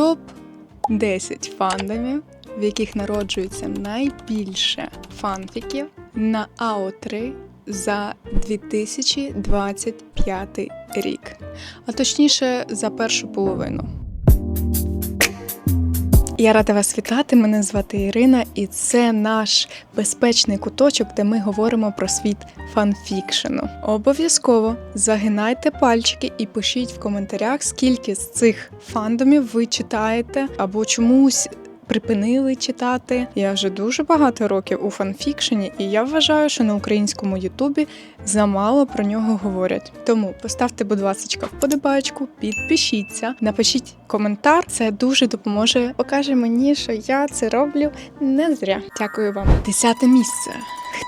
Топ 10 фандомів, в яких народжується найбільше фанфіків на АО3 за 2025 рік, а точніше за першу половину. Я рада вас вітати. Мене звати Ірина, і це наш безпечний куточок, де ми говоримо про світ фанфікшену. Обов'язково загинайте пальчики і пишіть в коментарях, скільки з цих фандомів ви читаєте або чомусь. Припинили читати. Я вже дуже багато років у фанфікшені, і я вважаю, що на українському Ютубі замало про нього говорять. Тому поставте, будь ласка, вподобайку, підпишіться, напишіть коментар. Це дуже допоможе. Покаже мені, що я це роблю не зря. Дякую вам. Десяте місце.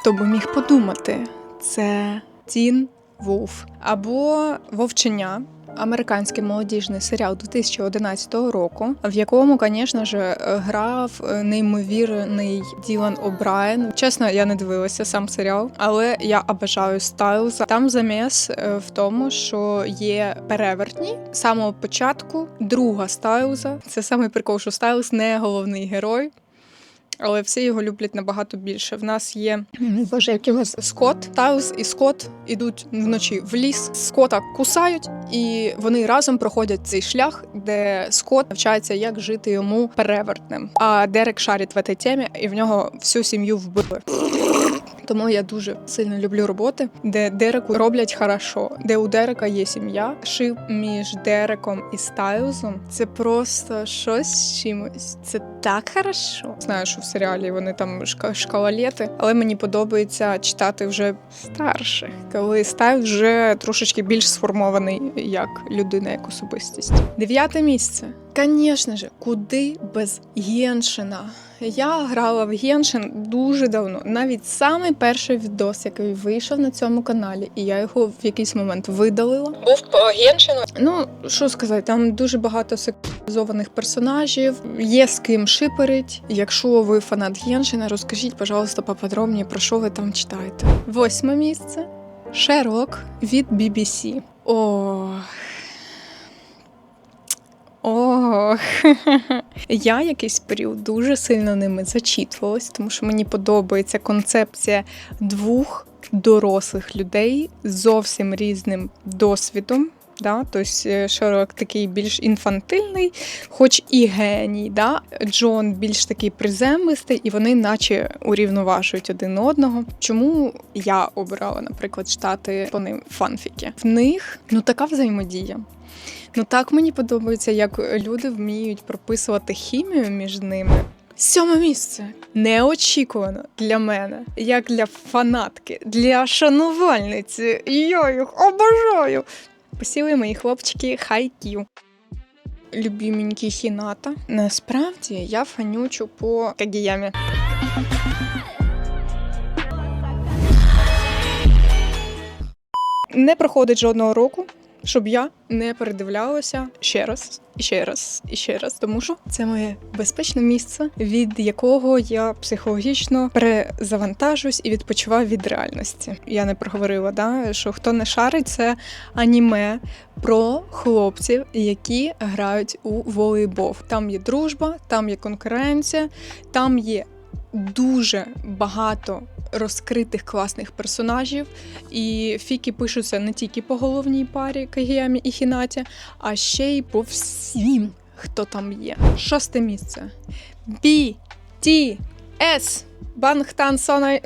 Хто би міг подумати? Це Тін Вулф або Вовчення. Американський молодіжний серіал 2011 року, в якому, звісно ж, грав неймовірний Ділан О'Брайен. Чесно, я не дивилася сам серіал, але я обожаю Стайлза. Там заміс е, в тому, що є перевертні з самого початку. Друга Стайлза. Це самий прикол, що Стайлз не головний герой. Але всі його люблять набагато більше. В нас є боже, який у нас Скот, Тайлз і Скот ідуть вночі в ліс. Скота кусають, і вони разом проходять цей шлях, де Скот навчається, як жити йому перевертним. А Дерек шарить в цій темі, і в нього всю сім'ю вбили. Тому я дуже сильно люблю роботи, де Дереку роблять хорошо, де у Дерека є сім'я. Шип між Дереком і Стайлзом. Це просто щось з чимось. Це так хорошо. Знаю, що в серіалі вони там шка- шкалалети, але мені подобається читати вже старших, коли Стайлз вже трошечки більш сформований як людина, як особистість. Дев'яте місце. Звісно ж, куди без Геншина? Я грала в Геншин дуже давно. Навіть самий перший відос, який вийшов на цьому каналі, і я його в якийсь момент видалила. Був по Геншину. Ну що сказати, там дуже багато сексуалізованих персонажів, є з ким шиперить. Якщо ви фанат Геншина, розкажіть, пожалуйста, поподробніше, про що ви там читаєте. Восьме місце. Шерлок від BBC. Ох. Ох, я якийсь період дуже сильно ними зачитувалась, тому що мені подобається концепція двох дорослих людей з зовсім різним досвідом. Да? Тобто Шерлок такий більш інфантильний, хоч і геній. Да? Джон більш такий приземистий, і вони наче урівноважують один одного. Чому я обирала, наприклад, читати по ним фанфіки? В них ну така взаємодія. Ну так мені подобається, як люди вміють прописувати хімію між ними. Сьоме місце неочікувано для мене, як для фанатки, для шанувальниці. Я їх обожаю. Посіли мої хлопчики хайкю. Любіменькі хіната. Насправді я фанючу по Кагіямі. Не проходить жодного року, щоб я не передивлялася ще раз, і ще раз, і ще раз, тому що це моє безпечне місце, від якого я психологічно перезавантажусь і відпочиваю від реальності. Я не проговорила, да, що хто не шарить, це аніме про хлопців, які грають у волейбол. Там є дружба, там є конкуренція, там є дуже багато розкритих класних персонажів. І фіки пишуться не тільки по головній парі Кагіямі і Хінаті, а ще й по всім, хто там є. Шосте місце. B, T, S. Бангтан Сона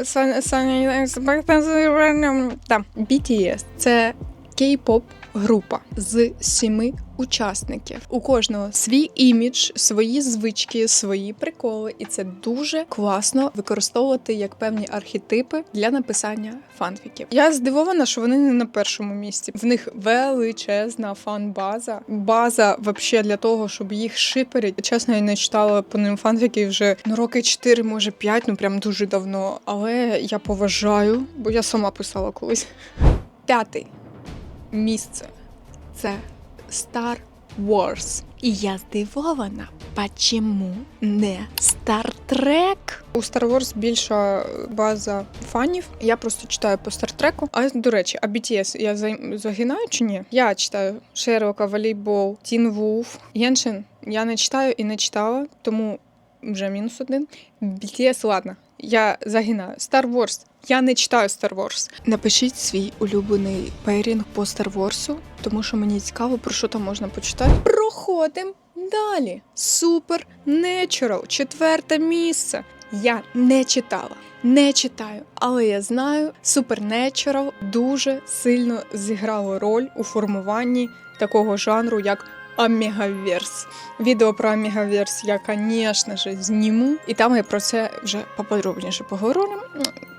BTS – це кей-поп група з сіми учасників. У кожного свій імідж, свої звички, свої приколи, і це дуже класно використовувати як певні архетипи для написання фанфіків. Я здивована, що вони не на першому місці. В них величезна фан-база. База вообще для того, щоб їх шиперить. Чесно, я не читала по ним фанфіки вже ну роки 4, може 5, ну прям дуже давно. Але я поважаю, бо я сама писала колись. П'ятий місце це Star Wars. І я здивована, чому не Star Trek? У Star Wars більша база фанів. Я просто читаю по Trek. А до речі, а BTS я загинаю чи ні? Я читаю Шерлока, Волейбол, Тін Вулф, Геншин. Я не читаю і не читала, тому вже мінус один. BTS, ладно, я загинаю. Star Wars. Я не читаю Star Wars. Напишіть свій улюблений пейрінг по Star Wars, тому що мені цікаво, про що там можна почитати. Проходимо далі. Супер Natural. Четверте місце. Я не читала. Не читаю, але я знаю, Supernatural дуже сильно зіграло роль у формуванні такого жанру, як Омегаверс. Відео про Амігаверс я, звісно ж, зніму, і там я про це вже поподробніше поговорю.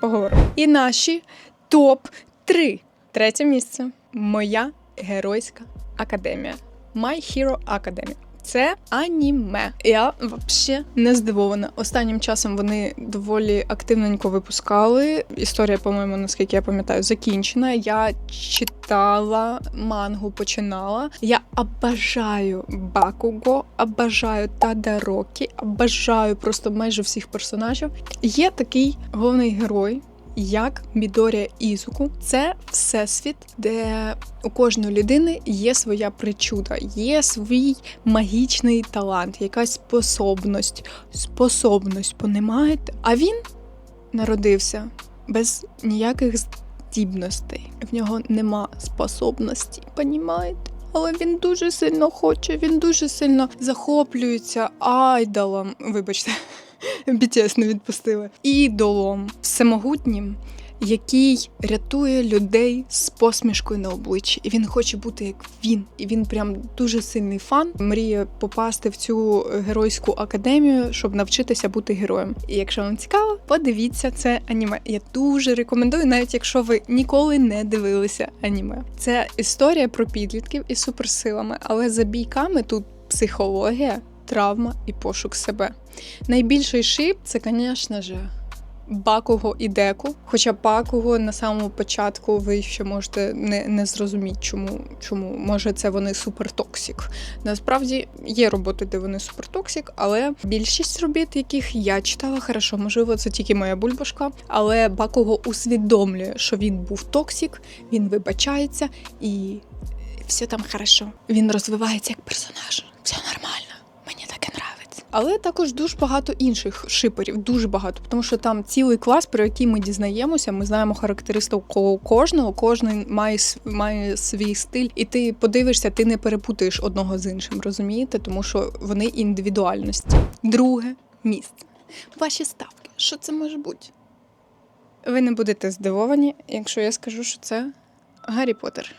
поговорю. І наші топ-3. Третє місце. Моя геройська академія. My Hero Academia. Це аніме. Я взагалі не здивована. Останнім часом вони доволі активненько випускали. Історія, по-моєму, наскільки я пам'ятаю, закінчена. Я читала мангу, починала. Я обожаю Бакуго, обожаю Тадарокі, обожаю просто майже всіх персонажів. Є такий головний герой як Мідорія Ізуку. Це всесвіт, де у кожної людини є своя причуда, є свій магічний талант, якась способність. Способність, понімаєте? А він народився без ніяких здібностей. В нього нема способності, понімаєте? Але він дуже сильно хоче, він дуже сильно захоплюється айдолом. Вибачте. BTS не відпустили. Ідолом всемогутнім, який рятує людей з посмішкою на обличчі. І він хоче бути як він. І він прям дуже сильний фан. Мріє попасти в цю геройську академію, щоб навчитися бути героєм. І якщо вам цікаво, подивіться це аніме. Я дуже рекомендую, навіть якщо ви ніколи не дивилися аніме. Це історія про підлітків із суперсилами, але за бійками тут психологія травма і пошук себе. Найбільший шип це, звісно ж, Бакуго і Деку. Хоча Бакуго на самому початку ви ще можете не не зрозуміти, чому чому може це вони супертоксік. Насправді є роботи, де вони супертоксік, але більшість робіт, яких я читала, хорошо, можливо, це тільки моя бульбашка. Але Бакуго усвідомлює, що він був токсік, він вибачається і все там хорошо. Він розвивається як персонаж. Все нормально. Але також дуже багато інших шиперів, дуже багато, тому що там цілий клас, про який ми дізнаємося. Ми знаємо характеристику кожного, кожен має має свій стиль, і ти подивишся, ти не перепутаєш одного з іншим, розумієте? Тому що вони індивідуальності. Друге місце. Ваші ставки. Що це може бути? Ви не будете здивовані, якщо я скажу, що це Гаррі Поттер.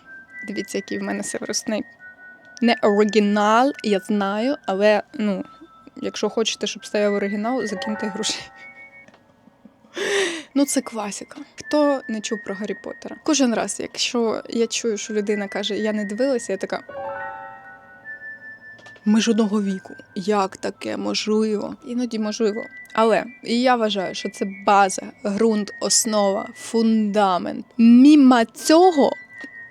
Дивіться, який в мене Северус Снейп не оригінал, я знаю, але ну, якщо хочете, щоб стояв оригінал, закиньте гроші. Ну, це класика. Хто не чув про Гаррі Поттера? Кожен раз, якщо я чую, що людина каже, я не дивилася, я така. Ми ж одного віку. Як таке можливо? Іноді можливо. Але я вважаю, що це база, ґрунт, основа, фундамент. Міма цього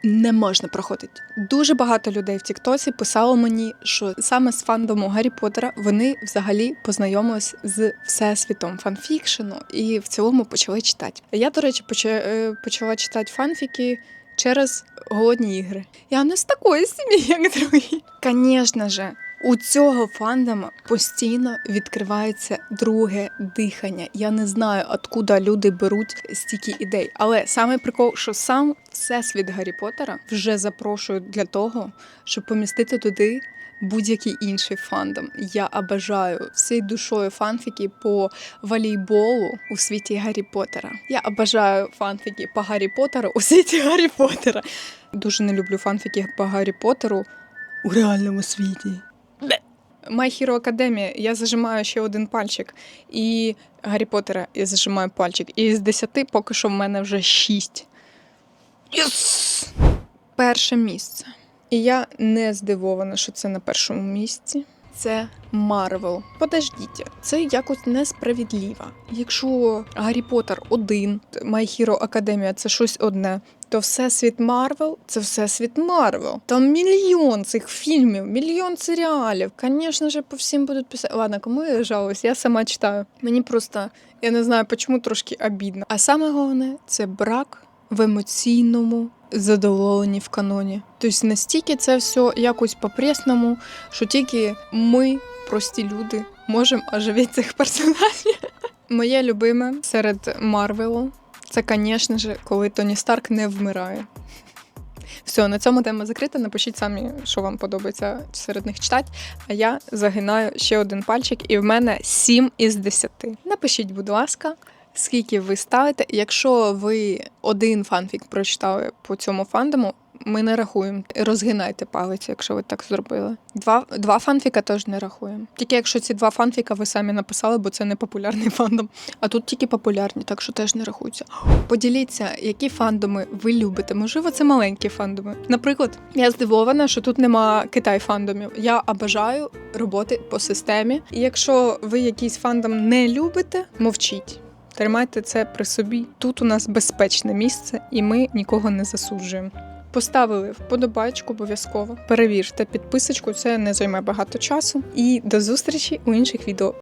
не можна проходити. Дуже багато людей в Тіктосі писало мені, що саме з фандому Гаррі Поттера вони взагалі познайомились з всесвітом фанфікшену і в цілому почали читати. Я, до речі, е, почала читати фанфіки через голодні ігри. Я не з такої сім'ї, як другі. Звісно же. У цього фандома постійно відкривається друге дихання. Я не знаю, откуда люди беруть стільки ідей. Але саме прикол, що сам всесвіт Гаррі Поттера вже запрошують для того, щоб помістити туди будь-який інший фандом. Я обажаю всією душою фанфіки по волейболу у світі Гаррі Поттера. Я обажаю фанфіки по Гаррі Поттеру у світі Гаррі Поттера. Дуже не люблю фанфіки по Гаррі Поттеру у реальному світі. My Hero Academia я зажимаю ще один пальчик. І Гаррі Поттера я зажимаю пальчик. І з десяти поки що в мене вже шість. Yes! Перше місце. І я не здивована, що це на першому місці. Це Марвел. Подождіть, це якось несправедливо. Якщо Гаррі Поттер один, My Hero Academia – це щось одне, то всесвіт Марвел це всесвіт Марвел. Там мільйон цих фільмів, мільйон серіалів. Звісно ж, по всім будуть писати. Ладно, кому я жалуюсь, я сама читаю. Мені просто я не знаю, чому трошки обідно. А саме головне це брак в емоційному задоволенні в каноні. Тобто настільки це все якось по-пресному, що тільки ми, прості люди, можемо оживити цих персонажів. Моє любиме серед Марвелу це, звісно ж, коли Тоні Старк не вмирає. Все, на цьому тема закрита. Напишіть самі, що вам подобається серед них читати. А я загинаю ще один пальчик, і в мене 7 із 10. Напишіть, будь ласка, скільки ви ставите. Якщо ви один фанфік прочитали по цьому фандому, ми не рахуємо. Розгинайте палець, якщо ви так зробили. Два, два фанфіка теж не рахуємо. Тільки якщо ці два фанфіка ви самі написали, бо це не популярний фандом. А тут тільки популярні, так що теж не рахуються. Поділіться, які фандоми ви любите. Можливо, це маленькі фандоми. Наприклад, я здивована, що тут нема Китай фандомів. Я обожаю роботи по системі. І якщо ви якийсь фандом не любите, мовчіть. Тримайте це при собі. Тут у нас безпечне місце, і ми нікого не засуджуємо. Поставили вподобайку обов'язково. Перевірте підписочку, це не займе багато часу. І до зустрічі у інших відео.